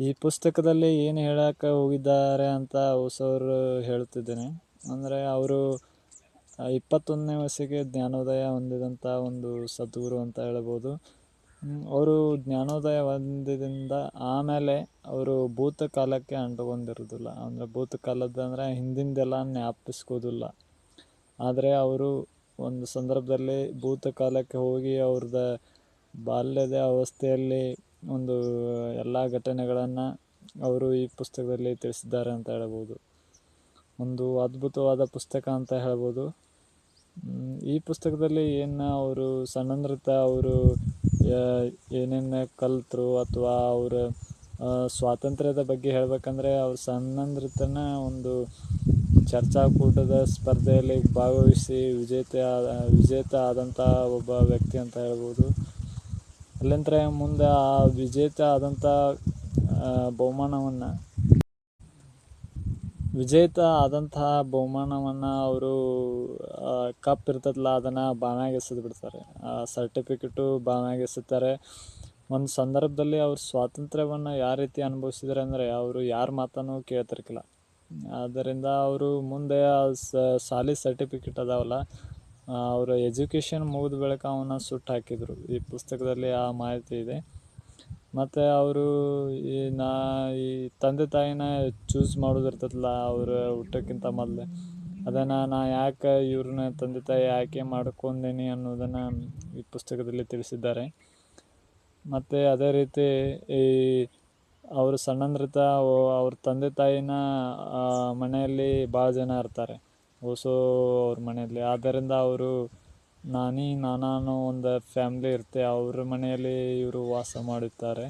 ಈ ಪುಸ್ತಕದಲ್ಲಿ ಏನು ಹೇಳಕ್ಕೆ ಹೋಗಿದ್ದಾರೆ ಅಂತ ಹೊಸವರು ಹೇಳ್ತಿದ್ದೇನೆ. ಅಂದರೆ ಅವರು ಇಪ್ಪತ್ತೊಂದನೇ ವಯಸ್ಸಿಗೆ ಜ್ಞಾನೋದಯ ಹೊಂದಿದಂಥ ಒಂದು ಸದ್ಗುರು ಅಂತ ಹೇಳ್ಬೋದು. ಅವರು ಜ್ಞಾನೋದಯ ಹೊಂದಿದಿಂದ ಆಮೇಲೆ ಅವರು ಭೂತ ಕಾಲಕ್ಕೆ ಅಂಟುಕೊಂಡಿರೋದಿಲ್ಲ. ಅಂದರೆ ಭೂತ ಕಾಲದ್ದು ಅಂದರೆ ಹಿಂದಿಂದೆಲ್ಲ ಜ್ಞಾಪಿಸ್ಕೋದಿಲ್ಲ. ಆದರೆ ಅವರು ಒಂದು ಸಂದರ್ಭದಲ್ಲಿ ಭೂತ ಕಾಲಕ್ಕೆ ಹೋಗಿ ಅವ್ರದ್ದು ಬಾಲ್ಯದ ಅವಸ್ಥೆಯಲ್ಲಿ ಒಂದು ಎಲ್ಲ ಘಟನೆಗಳನ್ನು ಅವರು ಈ ಪುಸ್ತಕದಲ್ಲಿ ತಿಳಿಸಿದ್ದಾರೆ ಅಂತ ಹೇಳ್ಬೋದು ಒಂದು ಅದ್ಭುತವಾದ ಪುಸ್ತಕ ಅಂತ ಹೇಳ್ಬೋದು ಈ ಪುಸ್ತಕದಲ್ಲಿ ಏನು ಅವರು ಸಣ್ಣಂದ್ರತ ಅವರು ಏನೇನು ಕಲಿತರು ಅಥವಾ ಅವರ ಸ್ವಾತಂತ್ರ್ಯದ ಬಗ್ಗೆ ಹೇಳಬೇಕಂದ್ರೆ ಅವ್ರು ಸಣ್ಣಂದ್ರತನ ಒಂದು ಚರ್ಚಾಕೂಟದ ಸ್ಪರ್ಧೆಯಲ್ಲಿ ಭಾಗವಹಿಸಿ ವಿಜೇತ ವಿಜೇತ ಆದಂಥ ಒಬ್ಬ ವ್ಯಕ್ತಿ ಅಂತ ಹೇಳ್ಬೋದು. ಅಲ್ಲಿಂದ ಮುಂದೆ ಆ ವಿಜೇತ ಆದಂಥ ಬಹುಮಾನವನ್ನು, ವಿಜೇತ ಆದಂತಹ ಬಹುಮಾನವನ್ನು ಅವರು ಕಪ್ ಇರ್ತದಲ್ಲ, ಅದನ್ನು ಬಾವ್ಯಾಗ ಎಸೆದು ಬಿಡ್ತಾರೆ. ಆ ಸರ್ಟಿಫಿಕೇಟು ಬಾವ್ಯಾಗ ಒಂದು ಸಂದರ್ಭದಲ್ಲಿ ಅವರು ಸ್ವಾತಂತ್ರ್ಯವನ್ನು ಯಾವ ರೀತಿ ಅನುಭವಿಸಿದ್ದಾರೆ ಅಂದರೆ ಅವರು ಯಾರ ಮಾತನ್ನು ಕೇಳ್ತಿರ್ಕಿಲ್ಲ. ಆದ್ದರಿಂದ ಅವರು ಮುಂದೆ ಸಾಲಿ ಸರ್ಟಿಫಿಕೇಟ್ ಅದಾವಲ್ಲ ಅವರ ಎಜುಕೇಷನ್ ಮುಗಿದ ಬಳಿಕ ಅವನ್ನ ಸುಟ್ಟು ಹಾಕಿದರು. ಈ ಪುಸ್ತಕದಲ್ಲಿ ಆ ಮಾಹಿತಿ ಇದೆ. ಮತ್ತು ಅವರು ಈ ನಾ, ಈ ತಂದೆ ತಾಯಿನ ಚೂಸ್ ಮಾಡೋದಿರ್ತದಲ್ಲ, ಅವ್ರ ಹುಟ್ಟೋಕ್ಕಿಂತ ಮೊದಲೇ. ಅದನ್ನು ನಾ ಯಾಕೆ ಇವ್ರನ್ನ ತಂದೆ ತಾಯಿ ಆಯ್ಕೆ ಮಾಡ್ಕೊಂಡೇನಿ ಅನ್ನೋದನ್ನು ಈ ಪುಸ್ತಕದಲ್ಲಿ ತಿಳಿಸಿದ್ದಾರೆ. ಮತ್ತು ಅದೇ ರೀತಿ ಈ ಅವರು ಸಣ್ಣಂದ್ರತ, ಅವ್ರ ತಂದೆ ತಾಯಿನ ಮನೆಯಲ್ಲಿ ಭಾಳ ಜನ ಇರ್ತಾರೆ. ಓಸೋ ಅವ್ರ ಮನೆಯಲ್ಲಿ. ಆದ್ದರಿಂದ ಅವರು ನಾನಿ ನಾನು ಒಂದು ಫ್ಯಾಮ್ಲಿ ಇರುತ್ತೆ ಅವ್ರ ಮನೆಯಲ್ಲಿ ಇವರು ವಾಸ ಮಾಡುತ್ತಾರೆ.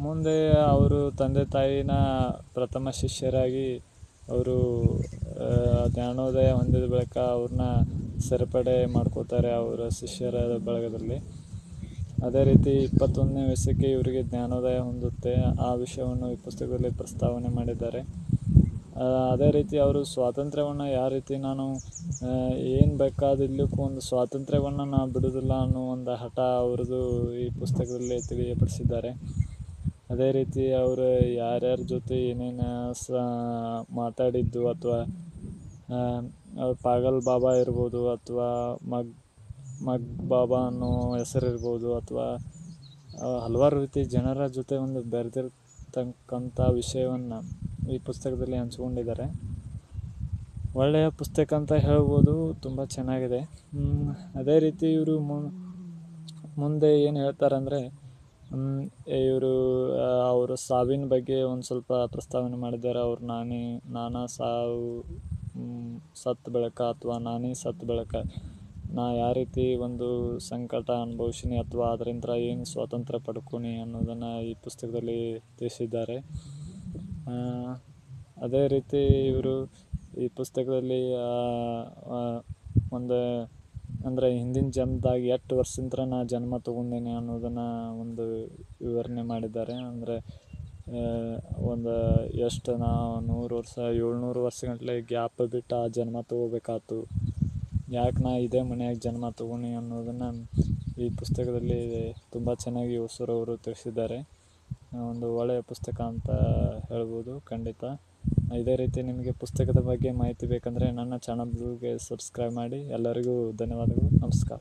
ಮುಂದೆ ಅವರು ತಂದೆ ತಾಯಿನ ಪ್ರಥಮ ಶಿಷ್ಯರಾಗಿ ಅವರು ಜ್ಞಾನೋದಯ ಹೊಂದಿದ ಬಳಿಕ ಅವ್ರನ್ನ ಸೇರ್ಪಡೆ ಮಾಡ್ಕೋತಾರೆ ಅವರ ಶಿಷ್ಯರ ಬಳಗದಲ್ಲಿ. ಅದೇ ರೀತಿ ಇಪ್ಪತ್ತೊಂದನೇ ವಯಸ್ಸಕ್ಕೆ ಇವರಿಗೆ ಜ್ಞಾನೋದಯ ಹೊಂದುತ್ತೆ. ಆ ವಿಷಯವನ್ನು ಈ ಪುಸ್ತಕದಲ್ಲಿ ಪ್ರಸ್ತಾವನೆ ಮಾಡಿದ್ದಾರೆ. ಅದೇ ರೀತಿ ಅವರು ಸ್ವಾತಂತ್ರ್ಯವನ್ನು ಯಾವ ರೀತಿ ನಾನು ಏನು ಬೇಕಾದಿಲ್ಲಕ್ಕೂ ಒಂದು ಸ್ವಾತಂತ್ರ್ಯವನ್ನು ನಾನು ಬಿಡೋದಿಲ್ಲ ಅನ್ನೋ ಒಂದು ಹಠ ಅವ್ರದ್ದು ಈ ಪುಸ್ತಕದಲ್ಲಿ ತಿಳಿಯಪಡಿಸಿದ್ದಾರೆ. ಅದೇ ರೀತಿ ಅವರು ಯಾರ್ಯಾರ ಜೊತೆ ಏನೇನು ಸ, ಮಾತಾಡಿದ್ದು ಅಥವಾ ಪಾಗಲ್ ಬಾಬಾ ಇರ್ಬೋದು ಅಥವಾ ಮಗ್ ಮಗ್ ಬಾಬಾ ಅನ್ನೋ ಹೆಸರಿರ್ಬೋದು ಅಥವಾ ಹಲವಾರು ರೀತಿ ಜನರ ಜೊತೆ ಒಂದು ಬೆರೆದಿರ್ತಕ್ಕಂಥ ವಿಷಯವನ್ನು ಈ ಪುಸ್ತಕದಲ್ಲಿ ಹಂಚ್ಕೊಂಡಿದ್ದಾರೆ. ಒಳ್ಳೆಯ ಪುಸ್ತಕ ಅಂತ ಹೇಳ್ಬೋದು, ತುಂಬ ಚೆನ್ನಾಗಿದೆ. ಅದೇ ರೀತಿ ಇವರು ಮುಂದೆ ಏನು ಹೇಳ್ತಾರಂದರೆ ಇವರು ಅವರ ಸಾವಿನ ಬಗ್ಗೆ ಒಂದು ಸ್ವಲ್ಪ ಪ್ರಸ್ತಾವನೆ ಮಾಡಿದ್ದಾರೆ. ಅವ್ರು ನಾನೇ, ನಾನಾ ಸಾವು ಸತ್ತು ಬೆಳಕ ಅಥವಾ ನಾನೇ ಸತ್ತು ಬೆಳಕ. ನಾ ಯಾವ ರೀತಿ ಒಂದು ಸಂಕಟ ಅನುಭವಿಸಿನಿ ಅಥವಾ ಅದರಿಂದ ಏನು ಸ್ವಾತಂತ್ರ್ಯ ಪಡ್ಕೊನಿ ಅನ್ನೋದನ್ನು ಈ ಪುಸ್ತಕದಲ್ಲಿ ತಿಳಿಸಿದ್ದಾರೆ. ಅದೇ ರೀತಿ ಇವರು ಈ ಪುಸ್ತಕದಲ್ಲಿ ಒಂದು, ಅಂದರೆ ಹಿಂದಿನ ಜನ್ಮದಾಗ ಎಷ್ಟು ವರ್ಷದಿಂದ ನಾ ಜನ್ಮ ತೊಗೊಂಡೇನೆ ಅನ್ನೋದನ್ನು ಒಂದು ವಿವರಣೆ ಮಾಡಿದ್ದಾರೆ. ಅಂದರೆ ಒಂದು ಎಷ್ಟು ನಾ ನೂರು ವರ್ಷ, ಏಳ್ನೂರು ವರ್ಷಗಟ್ಟಲೆ ಗ್ಯಾಪ್ ಬಿಟ್ಟು ಆ ಜನ್ಮ ತೊಗೋಬೇಕಾಯ್ತು ಯಾಕೆ ನಾ ಇದೇ ಮನ್ಯಾಗ ಜನ್ಮ ತೊಗೊಂಡು ಅನ್ನೋದನ್ನು ಈ ಪುಸ್ತಕದಲ್ಲಿ ತುಂಬ ಚೆನ್ನಾಗಿ ಹೊಸರವರು ತಿಳಿಸಿದ್ದಾರೆ. ಒಂದು ಒಳ್ಳೆಯ ಪುಸ್ತಕ ಅಂತ ಹೇಳ್ಬೋದು, ಖಂಡಿತ. ಇದೇ ರೀತಿ ನಿಮಗೆ ಪುಸ್ತಕದ ಬಗ್ಗೆ ಮಾಹಿತಿ ಬೇಕಂದರೆ ನನ್ನ ಚಾನಲ್ಗೆ ಸಬ್ಸ್ಕ್ರೈಬ್ ಮಾಡಿ. ಎಲ್ಲರಿಗೂ ಧನ್ಯವಾದಗಳು. ನಮಸ್ಕಾರ.